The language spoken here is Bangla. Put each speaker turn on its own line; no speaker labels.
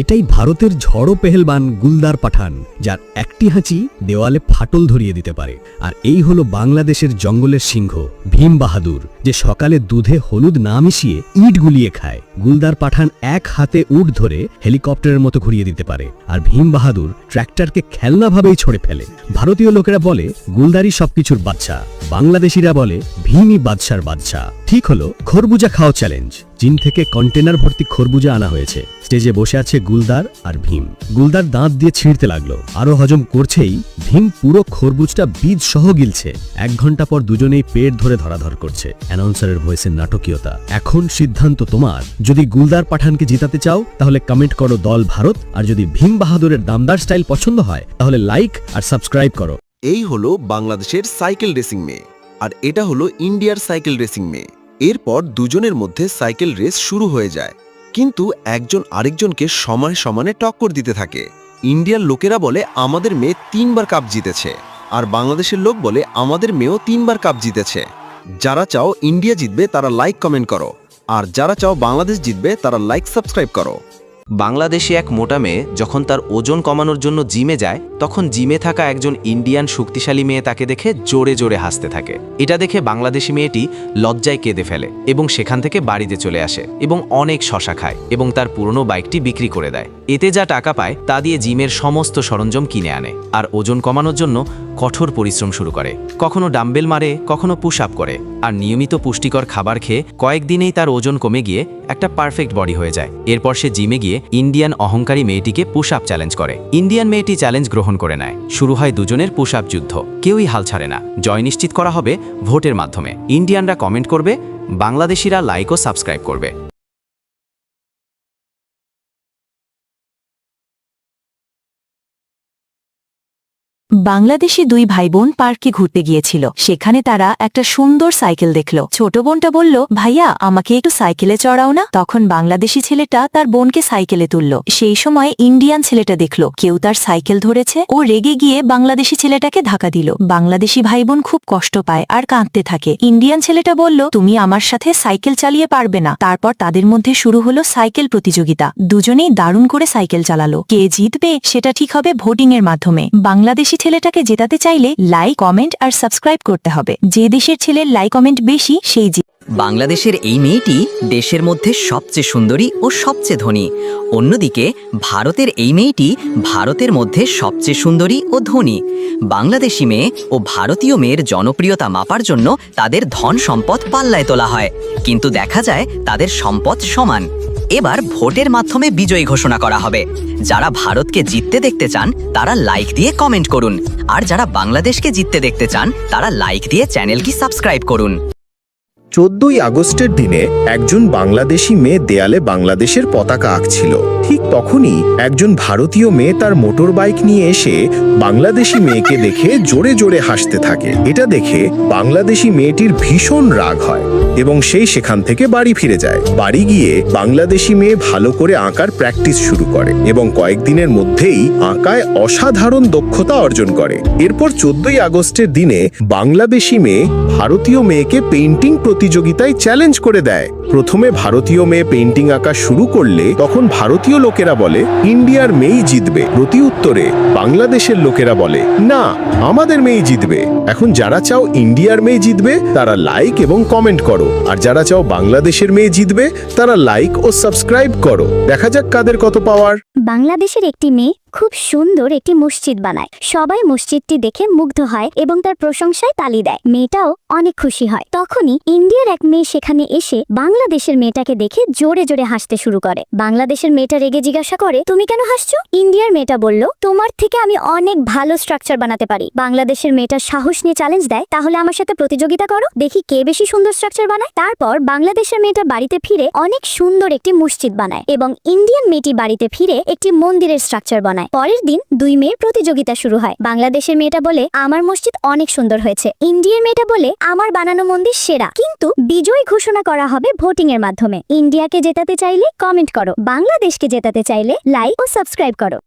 এটাই ভারতের ঝড়ো পেহেলবান গুলদার পাঠান, যার একটি হাঁচি দেওয়ালে ফাটল ধরিয়ে দিতে পারে। আর এই হলো বাংলাদেশের জঙ্গলের সিংহ, ভীম বাহাদুর, যে সকালে দুধে হলুদ না মিশিয়ে ইট গুলিয়ে খায়। গুলদার পাঠান এক হাতে উট ধরে হেলিকপ্টারের মতো ঘুরিয়ে দিতে পারে, আর ভীম বাহাদুর ট্র্যাক্টরকে খেলনাভাবেই ছড়ে ফেলে। ভারতীয় লোকেরা বলে গুলদারি সবকিছুর বাচ্চা বাংলাদেশিরা বলে, ভীমই বাদশার বাদশা ঠিক হলো, খরবুজা খাও চ্যালেঞ্জ চীন থেকে কন্টেনার ভর্তি খরবুজা আনা হয়েছে। স্টেজে বসে আছে গুলদার আর ভীম। গুলদার দাঁত দিয়ে ছিঁড়তে লাগল। আরও হজম করছেই, ভীম পুরো খরবুজটা বীজ সহ গিলছে। এক ঘণ্টা পর দুজনেই পেট ধরে ধরাধর করছে। অ্যানাউন্সারের ভয়েসের নাটকীয়তা। এখন সিদ্ধান্ত তোমার। যদি গুলদার পাঠানকে জিতাতে চাও, তাহলে কমেন্ট করো দল ভারত। আর যদি ভীম বাহাদুরের দামদার স্টাইল পছন্দ হয়, তাহলে লাইক আর সাবস্ক্রাইব করো।
এই হলো বাংলাদেশের সাইকেল রেসিং মেয়ে আর এটা হলো ইন্ডিয়ার সাইকেল রেসিং মেয়ে এরপর দুজনের মধ্যে সাইকেল রেস শুরু হয়ে যায়। কিন্তু একজন আরেকজনকে সময় সমানে টক্কর দিতে থাকে। ইন্ডিয়ার লোকেরা বলে, আমাদের মেয়ে তিনবার কাপ জিতেছে। আর বাংলাদেশের লোক বলে, আমাদের মেয়েও তিনবার কাপ জিতেছে। যারা চাও ইন্ডিয়া জিতবে, তারা লাইক কমেন্ট করো। আর যারা চাও বাংলাদেশ জিতবে, তারা লাইক সাবস্ক্রাইব করো।
বাংলাদেশে এক মোটা মেয়ে যখন তার ওজন কমানোর জন্য জিমে যায়, তখন জিমে থাকা একজন ইন্ডিয়ান শক্তিশালী মেয়ে তাকে দেখে জোরে জোরে হাসতে থাকে। এটা দেখে বাংলাদেশি মেয়েটি লজ্জায় কেঁদে ফেলে এবং সেখান থেকে বাড়িতে চলে আসে এবং অনেক শশা খায় এবং তার পুরনো বাইকটি বিক্রি করে দেয়। এতে যা টাকা পায় তা দিয়ে জিমের সমস্ত সরঞ্জাম কিনে আনে, আর ওজন কমানোর জন্য কঠোর পরিশ্রম শুরু করে। কখনো ডাম্বেল মারে, কখনো পুশ আপ করে, আর নিয়মিত পুষ্টিকর খাবার খেয়ে কয়েকদিনেই তার ওজন কমে গিয়ে একটা পারফেক্ট বডি হয়ে যায়। এরপর সে জিমে গিয়ে ইন্ডিয়ান অহংকারী মেয়েটিকে পুশ আপ চ্যালেঞ্জ করে। ইন্ডিয়ান মেয়েটি চ্যালেঞ্জ গ্রহণ করে নেয়। শুরু হয় দুজনের পুশ আপ যুদ্ধ। কেউই হাল ছাড়ে না। জয় নিশ্চিত করা হবে ভোটের মাধ্যমে। ইন্ডিয়ানরা কমেন্ট করবে, বাংলাদেশিরা লাইক ও সাবস্ক্রাইব করবে।
বাংলাদেশি দুই ভাই বোন পার্কে ঘুরতে গিয়েছিল। সেখানে তারা একটা সুন্দর সাইকেল দেখল। ছোট বোনটা বলল, ভাইয়া, আমাকে একটু সাইকেলে চড়াও না? তখন বাংলাদেশি ছেলেটা তার বোনকে সাইকেলে তুলল। সেই সময় ইন্ডিয়ান ছেলেটা দেখল, কেউ তার সাইকেল ধরেছে। ও রেগে গিয়ে বাংলাদেশি ছেলেটাকে ধাক্কা দিল। বাংলাদেশি ভাই বোন খুব কষ্ট পায় আর কাঁদতে থাকে। ইন্ডিয়ান ছেলেটা বলল, তুমি আমার সাথে সাইকেল চালিয়ে পারবে না। তারপর তাদের মধ্যে শুরু হলো সাইকেল প্রতিযোগিতা। দুজনেই দারুণ করে সাইকেল চালালো। কে জিতবে, সেটা ঠিক হবে ভোটিং এর মাধ্যমে। বাংলাদেশি ছেলেটাকে জেতাতে চাইলে লাইক, কমেন্ট আর সাবস্ক্রাইব করতে হবে। যে দেশের ছেলের লাইক, কমেন্ট বেশি, সেই
বাংলাদেশের এই মেয়েটি দেশের মধ্যে সবচেয়ে সুন্দরী ও সবচেয়ে ধনী। অন্যদিকে, ভারতের এই মেয়েটি ভারতের মধ্যে সবচেয়ে সুন্দরী ও ধনী। বাংলাদেশি মেয়ে ও ভারতীয় মেয়ের জনপ্রিয়তা মাপার জন্য তাদের ধন সম্পদ পাল্লায় তোলা হয়। কিন্তু দেখা যায়, তাদের সম্পদ সমান। এবার ভোটের মাধ্যমে বিজয়ী ঘোষণা করা হবে। যারা ভারতকে জিততে দেখতে চান, তারা লাইক দিয়ে কমেন্ট করুন। আর যারা বাংলাদেশকে জিততে দেখতে চান, তারা লাইক দিয়ে চ্যানেলটি সাবস্ক্রাইব করুন।
চোদ্দই আগস্টের দিনে একজন বাংলাদেশি মেয়ে দেয়ালে বাংলাদেশের পতাকা আঁকছিল। ঠিক তখনই একজন ভারতীয় মেয়ে তার মোটর বাইক নিয়ে এসে বাংলাদেশি মেয়েকে দেখে জোরে জোরে হাসতে থাকে। এটা দেখে বাংলাদেশি মেয়েটির ভীষণ রাগ হয় এবং সেই সেখান থেকে বাড়ি ফিরে যায়। বাড়ি গিয়ে বাংলাদেশি মেয়ে ভালো করে আঁকার প্র্যাকটিস শুরু করে এবং কয়েকদিনের মধ্যেই আঁকায় অসাধারণ দক্ষতা অর্জন করে। এরপর চোদ্দই আগস্টের দিনে বাংলাদেশি মেয়ে ভারতীয় মেয়েকে পেইন্টিং প্রতিযোগিতায় চ্যালেঞ্জ করে দেয়। প্রথমে ভারতীয় মেয়ে পেইন্টিং আঁকা শুরু করলে তখন ভারতীয় লোকেরা বলে, ইন্ডিয়ার মেয়েই জিতবে। প্রতি উত্তরে, বাংলাদেশের লোকেরা বলে, না, আমাদের মেয়েই জিতবে। এখন যারা চাও ইন্ডিয়ার মেয়ে জিতবে, তারা লাইক এবং কমেন্ট করো। আর যারা চাও বাংলাদেশের মেয়ে জিতবে, তারা লাইক ও সাবস্ক্রাইব করো। দেখা যাক কাদের কত পাওয়ার।
বাংলাদেশের একটি মেয়ে খুব সুন্দর একটি মসজিদ বানায়। সবাই মসজিদটি দেখে মুগ্ধ হয় এবং তার প্রশংসায় তালি দেয়। মেয়েটাও অনেক খুশি হয়। তখনই ইন্ডিয়ার এক মেয়ে সেখানে এসে বাংলাদেশের মেয়েটাকে দেখে জোরে জোরে হাসতে শুরু করে। বাংলাদেশের মেয়েটা রেগে জিজ্ঞাসা করে, তুমি কেন হাসছো? ইন্ডিয়ার মেয়েটা বলল, তোমার থেকে আমি অনেক ভালো স্ট্রাকচার বানাতে পারি। বাংলাদেশের মেয়েটা সাহস নিয়ে চ্যালেঞ্জ দেয়, তাহলে আমার সাথে প্রতিযোগিতা করো, দেখি কে বেশি সুন্দর স্ট্রাকচার বানায়। তারপর বাংলাদেশের মেয়েটা বাড়িতে ফিরে অনেক সুন্দর একটি মসজিদ বানায় এবং ইন্ডিয়ান মেয়েটি বাড়িতে ফিরে একটি মন্দিরের স্ট্রাকচার বানায়। পরের দিন দুই মেয়ের প্রতিযোগিতা শুরু হয়। বাংলাদেশের মেয়েটা বলে, আমার মসজিদ অনেক সুন্দর হয়েছে। ইন্ডিয়ার মেয়েটা বলে, আমার বানানো মন্দির সেরা। কিন্তু বিজয় ঘোষণা করা হবে ভোটিং এর মাধ্যমে। ইন্ডিয়াকে জেতাতে চাইলে কমেন্ট করো। বাংলাদেশকে জেতাতে চাইলে লাইক ও সাবস্ক্রাইব করো।